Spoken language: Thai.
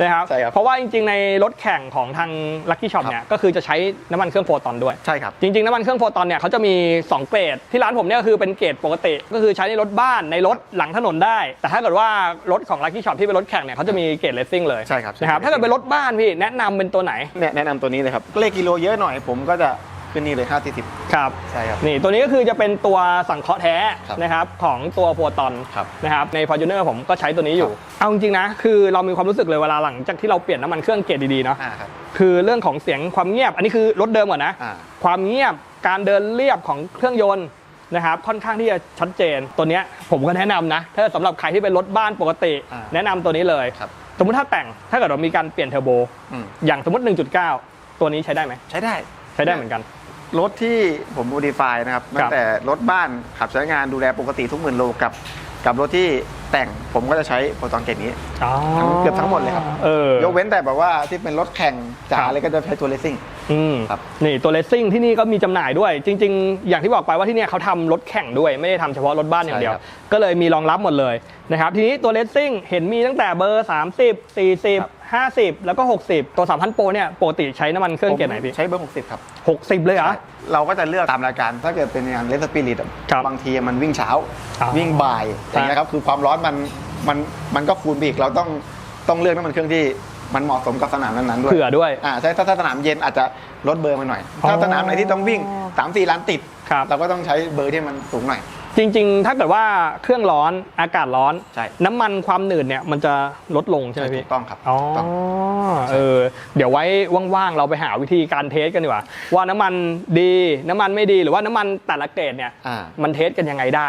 นะครับใช่ครับเพราะว่าจริงๆในรถแข่งของทาง Lucky Shop ครับเนี่ยก็คือจะใช้น้ำมันเครื่องโฟตอนด้วย ใช่ครับ จริงๆ น้ำมันเครื่องโฟตอนเนี่ยเขาจะมี 2 เกรด ที่ร้านผมเนี่ยก็คือเป็นเกรดปกติ ก็คือใช้ในรถบ้านในรถหลังถนนได้ แต่ถ้าเกิดว่ารถของ Lucky Shop ที่เป็นรถแข่งเนี่ยเขาจะมีเกรดเลสซิ่งเลยใช่ครับ นะครับถ้าเกิดเป็นรถบ้านพี่แนะนำเป็นตัวไหนเนี่ยแนะนำตัวนี้เลยครับเลขกิโลเยอะหน่อยผมก็จะ ขึ้นนี่เลย5 40ครับ ใช่ครับ นี่ตัวนี้ก็คือจะเป็นตัวสังเคราะห์แท้ครับนะครับของตัวโฟตอนครับนะครับใน Fortuner ผมก็ใช้ตัวนี้อยู่ เอาจริงๆนะ คือเรามีความรู้สึกเลยเวลาหลังจากที่เราเปลี่ยนน้ำมันเครื่องเกรดดีๆเนาะอ่าครับ คือเรื่องของเสียงความเงียบ อันนี้คือรถเดิมก่อนนะ อ่า ความเงียบการเดินเรียบของเครื่องยนต์นะครับค่อนข้างที่จะชัดเจนตัวเนี้ยผมก็แนะนำนะถ้าสำหรับใครที่เป็นรถบ้านปกติ อ่าแนะนำตัวนี้เลยครับ สมมติถ้าแต่งถ้าเกิดเรามีการเปลี่ยนเทอร์โบ อืมอย่างสมมติ 1.9 ตัวนี้ใช้ได้ไหม ใช้ได้ ใช้ได้เหมือนกัน รถที่ผมโมดิฟายนะครับครัตั้บงแต่รถบ้านขับใช้งานดูแลปกติทุกหมื่นโลกับกับรถที่แต่งผมก็จะใช้โปรตอนเกตนี้อ๋อเกือบทั้งหมดเลยครับเออยกเว้นแต่แบบว่าที่เป็นรถแข่งจ๋าครับเลยก็จะใช้ตัวเลสซิ่งอืมครับนี่ตัวเลสซิ่งที่นี่ก็มีจำหน่ายด้วย จริง ๆ อย่างที่บอกไปว่าที่เนี่ยเขาทำรถแข่งด้วยไม่ได้ทำเฉพาะรถบ้านอย่างเดียวใช่ครับก็เลยมีรองรับหมดเลยนะครับทีนี้ตัวเลสซิ่งเห็นมีตั้งแต่เบอร์ 30ครับ40 50 แล้วก็ 60 ตัว 3,000 โปรเนี่ยปกติใช้น้ำมันเครื่องเกรดไหนพี่ ใช้เบอร์ 60 ครับ 60 เลยเหรอ เราก็จะเลือกตามรายการ ถ้าเกิดเป็นงานเลสสปิริตครับบางทีมันวิ่งเช้าอ่าวิ่งบ่าย อย่างเงี้ยครับ คือความร้อนมันมันมันก็คูณไปอีก เราต้องต้องเลือกน้ำมันเครื่องที่มันเหมาะสมกับสนามนั้นๆด้วย เผื่อด้วย อ่า ใช่ ถ้าถ้าสนามเย็นอาจจะลดเบอร์มาหน่อยอ๋อถ้าสนามไหนที่ต้องวิ่ง3ามสี่ล้านติดครับเราก็ต้องใช้เบอร์ที่มันสูงหน่อย จริง ๆ ถ้าเกิดว่าเครื่องร้อนอากาศร้อน ใช่ น้ำมันความหนืดเนี่ยมันจะลดลงใช่ไหมถูพี่กต้องครับอ๋อถูกต้อง เออเดี๋ยวไว้ว่างๆเราไปหาวิธีการเทสกันดีกว่า ว่าน้ำมันดีน้ำมันไม่ดีหรือว่าน้ำมันแต่ละเกรดเนี่ยอ่ามันเทสกันยังไงได้